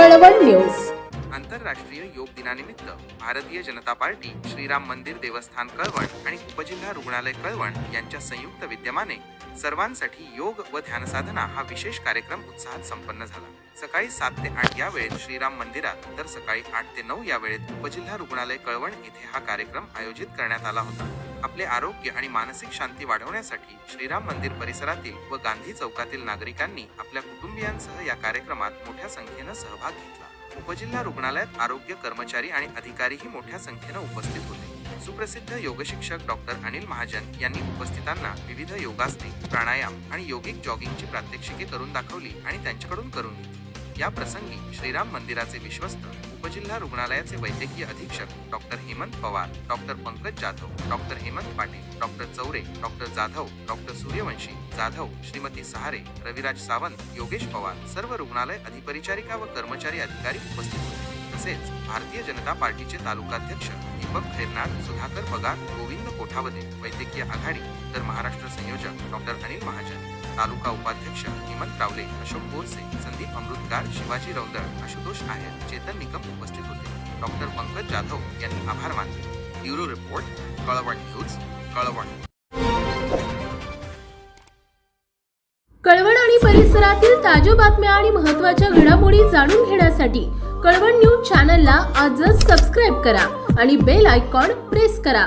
Kalwan news. आंतरराष्ट्रीय योग दिनानिमित्त भारतीय जनता पार्टी श्रीराम मंदिर देवस्थान कळवण आणि उपजिल्हा रुग्णालय कळवण यांच्या संयुक्त विद्यमाने सर्वांसाठी योग व ध्यानसाधना हा विशेष कार्यक्रम उत्साहात संपन्न झाला. सकाळी सात ते आठ या वेळेत श्रीराम मंदिरात तर सकाळी आठ ते नऊ या वेळेत उपजिल्हा रुग्णालय कळवण येथे हा कार्यक्रम आयोजित करण्यात आला होता. आपले आरोग्य आणि मानसिक शांती वाढवण्यासाठी श्रीराम मंदिर परिसरातील व गांधी चौकातील नागरिकांनी आपल्या कुटुंबियांसह या कार्यक्रमात मोठ्या संख्येनं सहभाग घेतला. उपजिल्हा रुग्णालयात आरोग्य कर्मचारी आणि अधिकारीही मोठ्या संख्येनं उपस्थित होते. सुप्रसिद्ध योगशिक्षक डॉक्टर अनिल महाजन यांनी उपस्थितांना विविध योगासने प्राणायाम आणि योगिक जॉगिंगची प्रात्यक्षिके करून दाखवली आणि त्यांच्याकडून करून घेतली. या प्रसंगी श्रीराम मंदिराचे विश्वस्त उपजिल्हा रुग्णालयाचे वैद्यकीय अधीक्षक doctor Hemant Pawar doctor Pankaj Jadhav doctor Hemant Patil doctor Chaure doctor Jadhav doctor Suryavanshi Jadhav Shrimati Sahare Raviraj Sawant Yogesh Pawar सर्व रुग्णालय अधिपरिचारिका व कर्मचारी अधिकारी उपस्थित होते. तसेच भारतीय जनता पार्टीचे तालुकाध्यक्ष दीपक खैरनार सुधाकर पगार गोविंद कोठावदे वैद्यकीय आघाडी तर महाराष्ट्र संयोजक डॉक्टर अनिल महाजन तालुका उपाध्यक्ष हेमंत रावले अशोक बोरसे संदीप अमृतकार शिवाजी रौदळ आशुतोष आहेर चेतन निकम उपस्थित होते. डॉक्टर पंकज जाधव यांनी आभार मानले. Bureau report Kalwan news Kalwan. Kalwan आणि परिसरातील बातम्या आणि महत्त्वाच्या घडामोडी जाणून घेण्यासाठी कळवण न्यूज चॅनलला आजच सबस्क्राईब करा आणि बेल आयकॉन प्रेस करा.